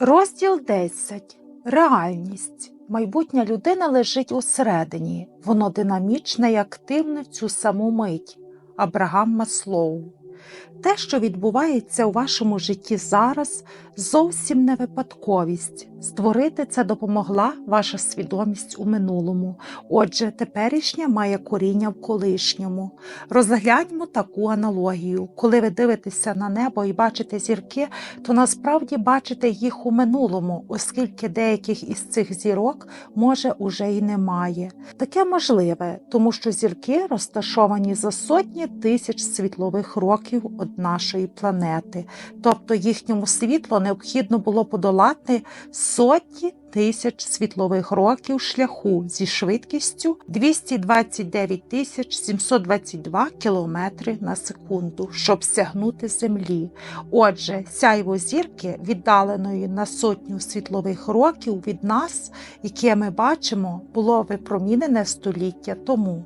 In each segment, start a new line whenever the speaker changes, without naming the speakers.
Розділ 10. Реальність. Майбутня людина лежить усередині. Воно динамічне і активне в цю саму мить. Абрагам Маслоу. Те, що відбувається у вашому житті зараз, зовсім не випадковість. Створити це допомогла ваша свідомість у минулому. Отже, теперішнє має коріння в колишньому. Розгляньмо таку аналогію. Коли ви дивитеся на небо і бачите зірки, то насправді бачите їх у минулому, оскільки деяких із цих зірок може уже і немає. Таке можливе, тому що зірки розташовані за сотні тисяч світлових років від нашої планети, тобто їхньому світлу необхідно було подолати сотні тисяч світлових років шляху зі швидкістю 229 тисяч 722 кілометри на секунду, щоб сягнути Землі. Отже, сяйво зірки, віддаленої на сотню світлових років від нас, яке ми бачимо, було випромінене століття тому.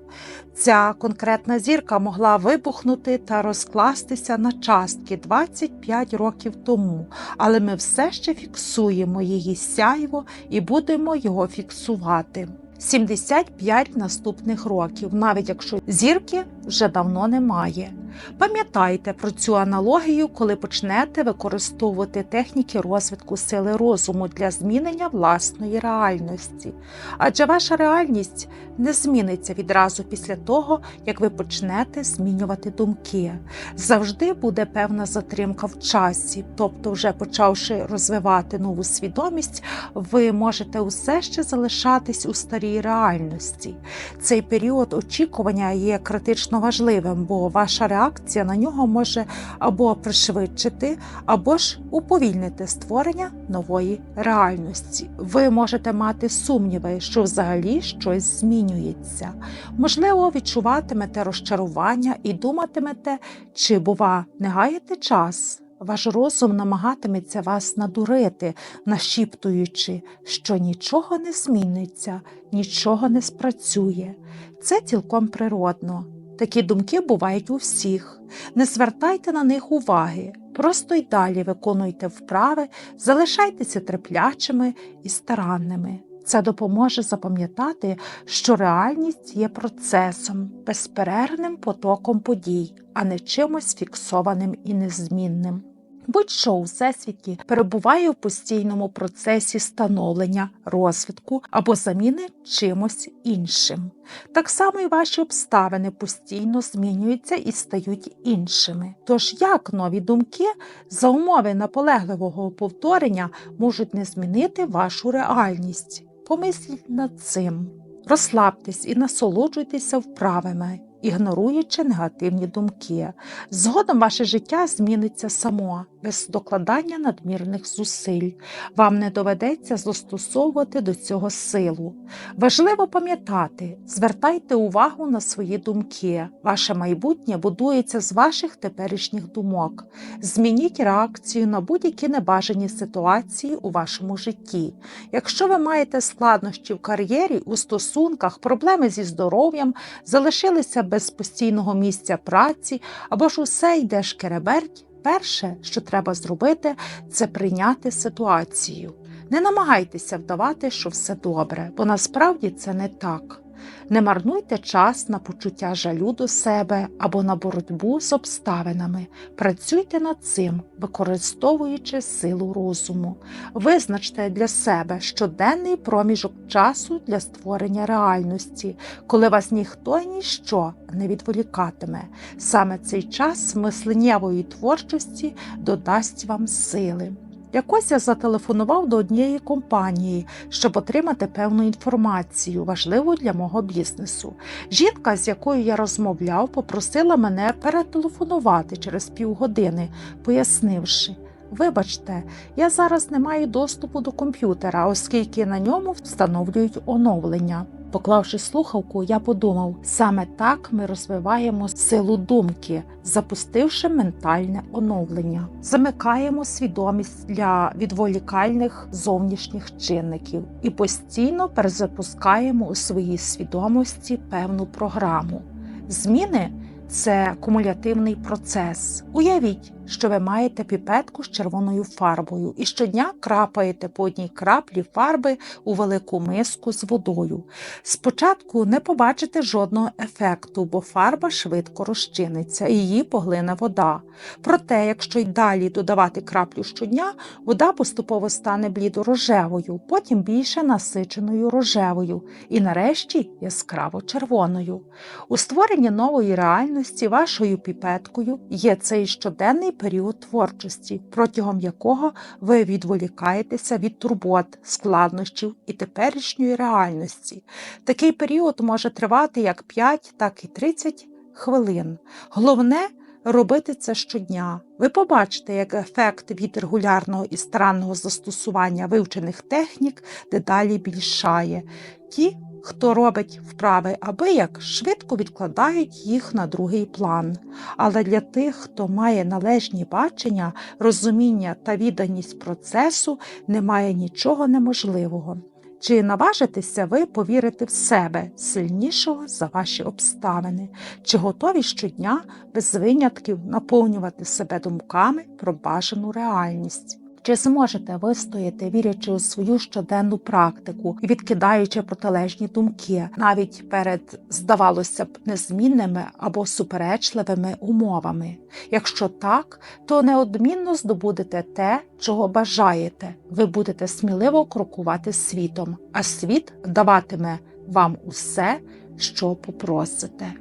Ця конкретна зірка могла вибухнути та розкластися на частки 25 років тому, але ми все ще фіксуємо її сяйво і будемо його фіксувати. 75 наступних років, навіть якщо зірки вже давно немає. Пам'ятайте про цю аналогію, коли почнете використовувати техніки розвитку сили розуму для змінення власної реальності. Адже ваша реальність не зміниться відразу після того, як ви почнете змінювати думки. Завжди буде певна затримка в часі, тобто, вже почавши розвивати нову свідомість, ви можете усе ще залишатись у старій реальності. Цей період очікування є критично важливим, бо ваша реакція на нього може або пришвидшити, або ж уповільнити створення нової реальності. Ви можете мати сумніви, що взагалі щось змінюється. Можливо, відчуватимете розчарування і думатимете, чи, бува, не гаяти час. Ваш розум намагатиметься вас надурити, нашіптуючи, що нічого не зміниться, нічого не спрацює. Це цілком природно. Такі думки бувають у всіх. Не звертайте на них уваги, просто й далі виконуйте вправи, залишайтеся терплячими і старанними. Це допоможе запам'ятати, що реальність є процесом, безперервним потоком подій, а не чимось фіксованим і незмінним. Будь-що у всесвіті перебуває в постійному процесі становлення, розвитку або заміни чимось іншим. Так само і ваші обставини постійно змінюються і стають іншими. Тож як нові думки за умови наполегливого повторення можуть не змінити вашу реальність? Помисліть над цим. Розслабтесь і насолоджуйтеся вправами, ігноруючи негативні думки. Згодом ваше життя зміниться само, без докладання надмірних зусиль. Вам не доведеться застосовувати до цього силу. Важливо пам'ятати, звертайте увагу на свої думки. Ваше майбутнє будується з ваших теперішніх думок. Змініть реакцію на будь-які небажані ситуації у вашому житті. Якщо ви маєте складнощі в кар'єрі, у стосунках, проблеми зі здоров'ям, залишилися без постійного місця праці або ж усе йде шкереберть, перше, що треба зробити, це прийняти ситуацію. Не намагайтеся вдавати, що все добре, бо насправді це не так. Не марнуйте час на почуття жалю до себе або на боротьбу з обставинами. Працюйте над цим, використовуючи силу розуму. Визначте для себе щоденний проміжок часу для створення реальності, коли вас ніхто і ніщо не відволікатиме. Саме цей час мисленнєвої творчості додасть вам сили. Якось я зателефонував до однієї компанії, щоб отримати певну інформацію, важливу для мого бізнесу. Жінка, з якою я розмовляв, попросила мене перетелефонувати через півгодини, пояснивши. Вибачте, я зараз не маю доступу до комп'ютера, оскільки на ньому встановлюють оновлення. Поклавши слухавку, я подумав, саме так ми розвиваємо силу думки, запустивши ментальне оновлення, замикаємо свідомість для відволікальних зовнішніх чинників і постійно перезапускаємо у своїй свідомості певну програму. Зміни це кумулятивний процес. Уявіть, що ви маєте піпетку з червоною фарбою і щодня крапаєте по одній краплі фарби у велику миску з водою. Спочатку не побачите жодного ефекту, бо фарба швидко розчиниться і її поглине вода. Проте, якщо й далі додавати краплю щодня, вода поступово стане блідо-рожевою, потім більше насиченою рожевою і нарешті яскраво червоною. У створенні нової реальності вашою піпеткою є цей щоденний період творчості, протягом якого ви відволікаєтеся від турбот, складнощів і теперішньої реальності. Такий період може тривати як 5, так і 30 хвилин. Головне робити це щодня. Ви побачите, як ефект від регулярного і старанного застосування вивчених технік дедалі більшає. Ті, хто робить вправи аби як швидко відкладають їх на другий план. Але для тих, хто має належні бачення, розуміння та відданість процесу, немає нічого неможливого. Чи наважитеся ви повірити в себе сильнішого за ваші обставини? Чи готові щодня без винятків наповнювати себе думками про бажану реальність? Чи зможете вистояти, вірячи у свою щоденну практику і відкидаючи протилежні думки, навіть перед, здавалося б, незмінними або суперечливими умовами? Якщо так, то неодмінно здобудете те, чого бажаєте. Ви будете сміливо крокувати світом, а світ даватиме вам усе, що попросите.